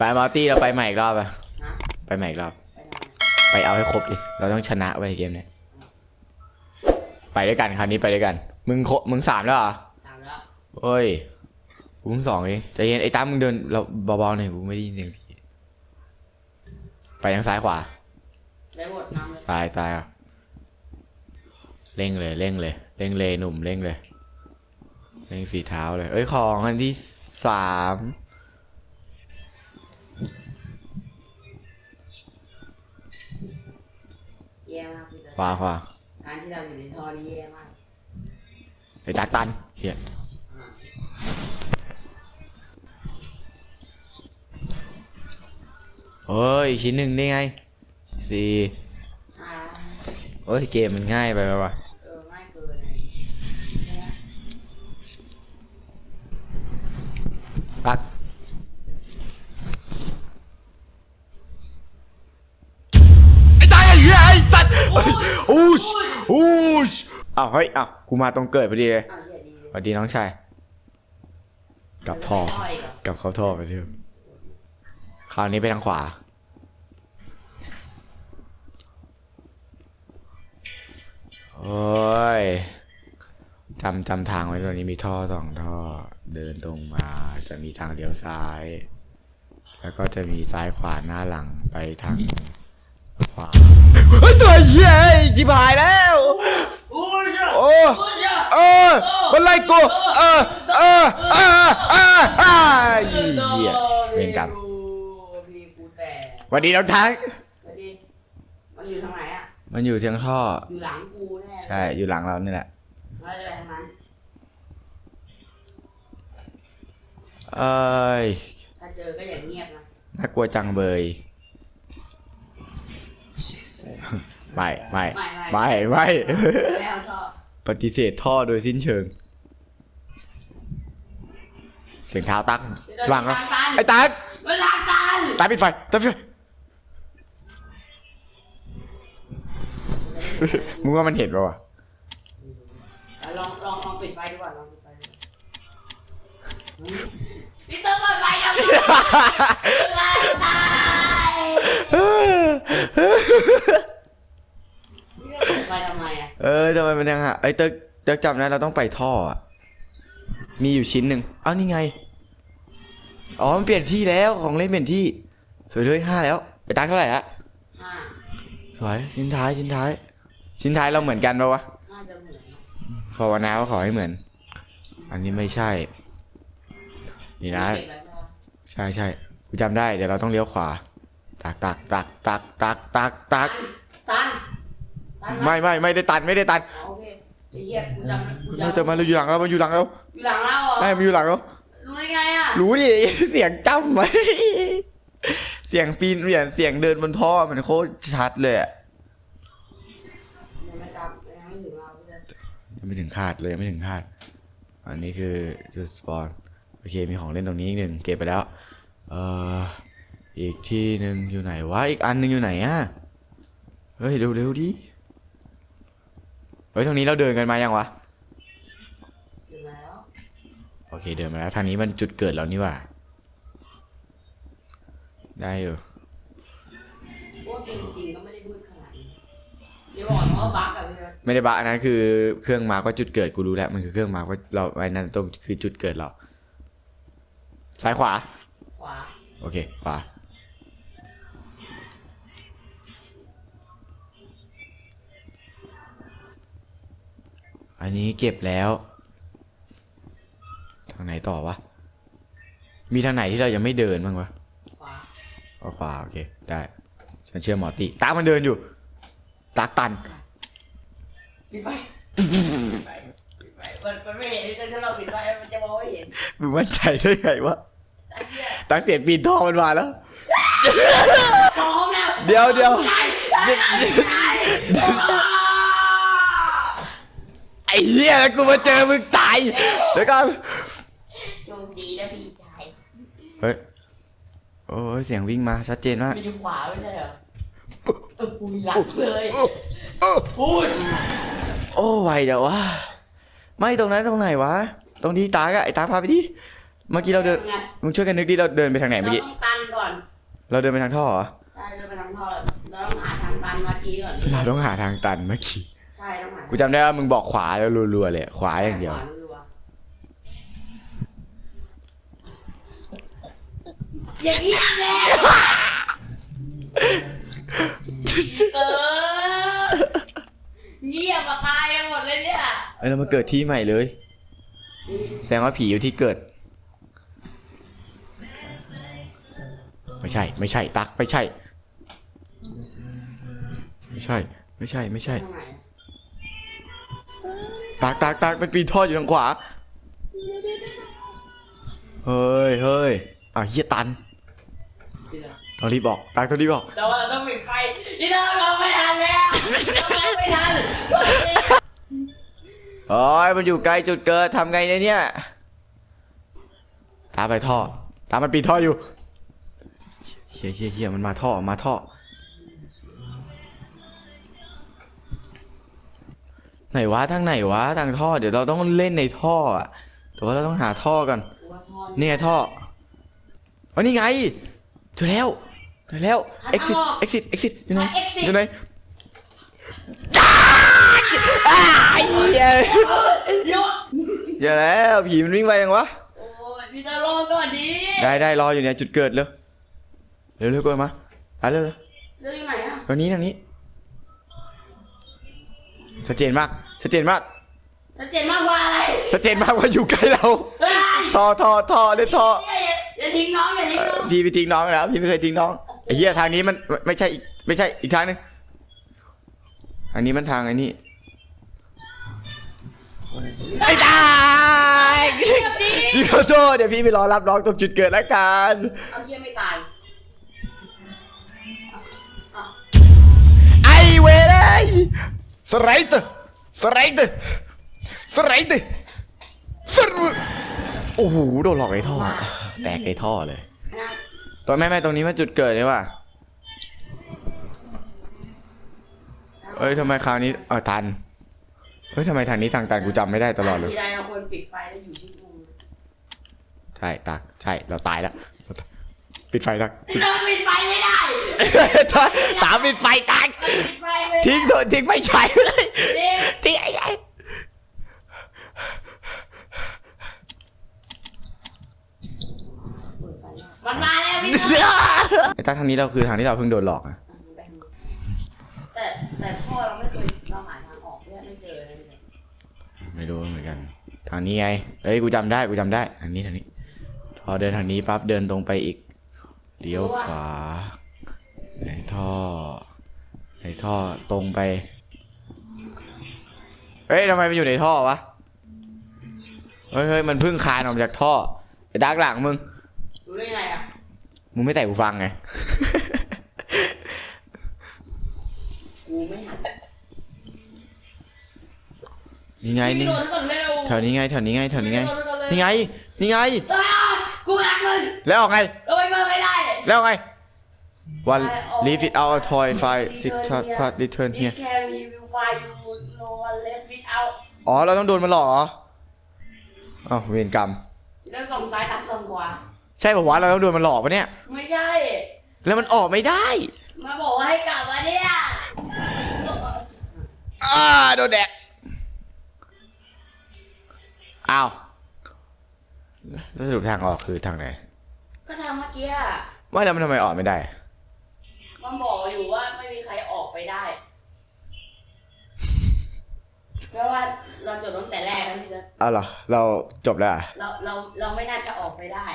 ไปมาร์ตี้เราไปใหม่อีกรอบอะฮะไปใหม่อีกรอบ ไปทำไมไปเอาให้ครบดิ เราต้องชนะไว้เกมเนี้ยไปด้วยกันคราวนี้ไปด้วยกัน มึงโคมึงสามแล้วเหรอถามแล้วเฮ้ย กูเพิ่งสองเองใจเย็นไอ้ตั้มมึงเดินเราเบาๆหน่อยกูไม่ได้ยินเสียงพี่ไปทางซ้ายขวา ได้หมดนำเลยซ้ายซ้ายอะเร่งเลยเร่งเลยเร่งเลยหนุ่มเร่งเลยเร่งฝีเท้าเลย เอ้ยของอันที่สาม ขวาขวาการที่เราอยู่ในท่อนี่แย่มากไอ้ตักตันเฮียอ่าเฮ้ยชิ้นหนึ่งได้ไงสี่อ่าเอ้ยเกมมันง่ายไปปะวะเออง่ายเกินเลยเนี่ยตักไอ้ตายไอ้เหี้ยไอ้ตัดอู้ช อู้ชอ้าวเฮ้ยอ้าวกูมาตรงเกิดพอดีเลยอ้าวเหี้ยดีเลยสวัสดีน้องชายกลับท่อไม่ได้กเหรอกลับเข้าท่อไปเถอะคราวนี้ไปทางขวา โอ้ยจำจำทางไว้ตรงนี้มีท่อสองท่อ เดินตรงมาจะมีทางเลี้ยวซ้าย แล้วก็จะมีซ้ายขวาหน้าหลังไปทางขวา เฮ้ยตัวเหี้ยจิบหายแล้วอู้จ้ะโอ้อู้จ้ะเออมันไล่กูเออเออเออเออเออเหี้ยเวรกรรมพี่กูแตกสวัสดีน้องทักไปดิมันอยู่ทางไหนอะ มันอยู่เทียงท่อ อยู่หลังกูแน่ใช่อยู่หลังเรานี่แหละเราจะไปทางนั้นเอ้ย ถ้าเจอก็อย่างเงียบนะ น่ากลัวจังเบย ไม่ไม่ไม่ไม่ไม่เอาชอบปฏิเสธท่อโดยสิ้นเชิง เสียงเท้าตักหลังเหรอไอ้ตักมันลาตันตายปิดไฟตายปิดไฟมึงว่ามันเห็นปะวะลองลองลองปิดไฟดีกว่าลองปิดไฟดีกว่าพี่เตอร์เปิดไฟทำไมลาตาย พี่เตอร์เปิดไฟทำไมอะเออทำไมมันยังอะไอ้เติ๊กเติ๊กจำได้เราต้องไปท่ออะมีอยู่ชิ้นหนึ่งเอ้านี่ไง อ๋อมันเปลี่ยนที่แล้วของเล่นเปลี่ยนที่ สวยเลยห้าแล้ว ไปตังเท่าไหร่ละห้าสวยชิ้นท้ายชิ้นท้าย ชิ้นท้ายเราเหมือนกันปะวะน่าจะเหมือนนะภาวนาว่าขอให้เหมือน อันนี้ไม่ใช่ นี่นะ เก็บแล้วใช่ปะใช่ใช่กูจำได้เดี๋ยวเราต้องเลี้ยวขวา ตักตักตักตักตักตักตักตันตันไม่ไม่ไม่ได้ตันไม่ได้ตันอ๋อโอเคไอ้เหี้ยกูจำกูเราจำจะมาเราอยู่หลังเรามันอยู่หลังเราอยู่หลังเราเหรอใช่มันอยู่หลังเรารู้ได้ไงอะรู้ดิเสียงจ้ำไหมเสียงปีนเปลี่ยนเสียงเดินบนท่อมันโคตรชัดเลยอะยังไม่จำยังไม่ถึงเราพี่เตอร์ยังไม่ถึงคาดเลยยังไม่ถึงคาด อันนี้คือจุดสปอนโอเคมีของเล่นตรงนี้อีกหนึ่งเก็บไปแล้ว เอ่อ อีกที่หนึ่งอยู่ไหนวะ อีกอันหนึ่งอยู่ไหนอะเฮ้ย เร็วเร็วดิ เฮ้ย ทางนี้เราเดินกันมายังวะถึงแล้วโอเค เดินมาแล้ว ทางนี้มันจุดเกิดเรานี่หว่า ได้อยู่พวกเก่งจริงก็ไม่ได้พูดขนาดนี้เดี๋ยวบอกนะว่าบั๊กอะพี่เตอร์ไม่ได้บะอันนั้นคือเครื่องมาร์กว่าจุดเกิดกูรู้แล้ว มันคือเครื่องมาร์กว่าเราไอ้นั่นตรงคือจุดเกิดเรา ซ้ายขวา ขวา โอเค ขวา อันนี้เก็บแล้ว ทางไหนต่อวะ มีทางไหนที่เรายังไม่เดินบ้างวะขวาเอาขวาโอเค ได้ ฉันเชื่อหมอตีตามันเดินอยู่ ตาตันปิดไฟปิดไฟปิดไฟมันมันไม่เห็นถ้าเราปิดไฟมันจะมองไม่เห็นมึงมั่นใจได้ไงวะไอ้เหี้ยตักเสียงปีนท่อมันมาแล้วพร้อมแล้วเดี๋ยวเดี๋ยว ได้ได้ได้ไอ้เหี้ยแล้วกูมาเจอมึงตายเดี๋ยวก่อนโชคดีนะพี่ชายเฮ้ยโอ้ยเสียงวิ่งมาชัดเจนมากไม่อยู่ขวาไม่ใช่เหรอเออกูหลังเลยโอ้โอ้พูดโอ้ไวเดี๋ยววะไม่ตรงนั้นตรงไหนวะ ตรงที่ตากอะไอ้ตาพาไปดิเมื่อกี้เราเดินไงมึงช่วยกันนึกดิเราเดินไปทางไหนเราเมื่อกี้ต้องตันก่อนเราเดินไปทางท่อเหรอใช่เราไปทางท่อเราต้องหาทางตันเมื่อกี้ก่อนเราต้องหาทางตันเมื่อกี้ใช่ต้องหา กูจำได้ว่ามึงบอกขวาแล้วรัวๆเลยขวาอย่างเดียวขรัวๆอย่างนี้แหละเออเงียบอะตายกันหมดเลยเนี่ยเอ้ยเรามาเกิดที่ใหม่เลยแสดงว่าผีอยู่ที่เกิด ไม่ใช่ ไม่ใช่ ตักไม่ใช่ ไม่ใช่ ไม่ใช่ ไม่ใช่ทางไหน ตักตักตักเป็นปีนท่ออยู่ทางขวา เฮ้ยเฮ้ยอะเฮียตันเสือต้องรีบบอกตักต้องรีบบอกแต่ว่าเราต้องปิดไฟนี่เราเราไม่ทันแล้วเราไม่ทันโอ้ยมันอยู่ไกลจุดเกิดทำไงเนี่ยเนี่ยตามไปท่อ ตามมันปีนท่ออยู่เฮียเฮียเฮียมันมาท่อมาท่อ ไหนวะทางไหนวะทางท่อ เดี๋ยวเราต้องเล่นในท่ออะแต่ว่าเราต้องหาท่อกันนี่ไงท่ออ๋อนี่ไงเจอแล้วเจอแล้ว exit exit exit อยู่ไหนอยู่ไหนจ้าอ้ายเหี้ยหยุดเดี๋ยวแล้วผีมันวิ่งไปยังวะโอ้ยพี่จะรอก่อนดิได้ได้รออยู่เนี่ยจุดเกิดเร็วเร็วเร็วก่อนมาไปเร็วเร็วเรื่องอยู่ไหนอะทางนี้ทางนี้ ชัดเจนมาก ชัดเจนมาก ชัดเจนมากกว่าอะไรชัดเจนมากว่าอยู่ใกล้เราเฮ้ยท่อท่อท่อเล่นท่ออย่าอย่าอย่าทิ้งน้องอย่าทิ้งเอ่น้อองพี่ไปทิ้งน้องแล้วพี่ไม่เคยทิ้งน้องไอ้เหี้ยทางนี้มันไม่ไม่ใช่อีกไม่ใช่อีกทางหนึงทางนี้มันทางไอ้นี่ไอ้ตายเงียบดิพี่ขอโทษเดี๋ยวพี่ไปรอรับน้องตรงจุดเกิดแล้วกันเอาเฮียไม่ตายเอาเอาไอเวรไอ้ สไลด์สไลด์สไลด์สรุโอ้โหโดนหลอกในท่อ แตกในท่อเลยนะตัวแม่แม่ตรงนี้มันจุดเกิดเลยว่ะเอ้ยทำไมคราวนี้เออตันเฮ้ยทำไมทางนี้ทางตันกูจำไม่ได้ตลอดเลยทีใดเราควรปิดไฟแล้วอยู่ที่มุมใช่ตักใช่เราตายแล้ว ปิดไฟตักเราปิดไฟไม่ได้ตามปิดไฟตักเราปิดไฟไม่ได้ทิ้งเถอะทิ้งไฟฉายไปเลยนี่ทิ้งไอ้ไอ้มันมาแล้วพี่ไอ้ตักทางนี้เราคือทางที่เราเพิ่งโดนหลอกอะแต่แต่พ่อเราไม่เคยเราหาทางออกเพื่อไม่เจอเลยไม่รู้เหมือนกัน ทางนี้ไงเอ้ยกูจำได้กูจำได้ทางนี้ทางนี้ พอเดินทางนี้ปั๊บเดินตรงไปอีก เลี้ยวขวา ในท่อ ในท่อตรงไป เฮ้ยทำไมมันอยู่ในท่อวะ เฮ้ยเฮ้ยมันเพิ่งคานออกมาจากท่อไอ้ดักหลังมึง รู้ได้ไงอะ มึงไม่ใส่หูฟังไง กูไม่หันนี่ไงนี่ โดนก่อนเร็วแถวนี้ไงแถวนี้ไงแถวนี้ไง นี่ไง นี่ไง อ้าวกูรักมึงแล้วออกไง เราไปเมื่อไม่ได้ แล้วไงวัน I always leave it out a toy file six return here. part return This here can we will find you no one left it out อ๋อ เราต้องโดนมันหลอกเหรออ้าวเวรกรรมแล้วส่งซ้ายตัดส่งขวาใช่ป่าววะเราต้องโดนมันหลอกปะเนี่ย ไม่ใช่ แล้วมันออกไม่ได้ มาบอกว่าให้กลับมาเนี่ยอ่าโดนแดกอ้าวแล้วสรุปทางออกคือทางไหน ก็ทำเมื่อกี้อะ ไม่แล้วมันทำไมออกไม่ได้ มันบอกอยู่ว่าไม่มีใครออกไปได้เพราะว่าเราจบตั้งแต่แรกแล้วพี่เจอ้าวเหรอ เราจบแล้วเหรอ เราเราเราไม่น่าจะออกไปได้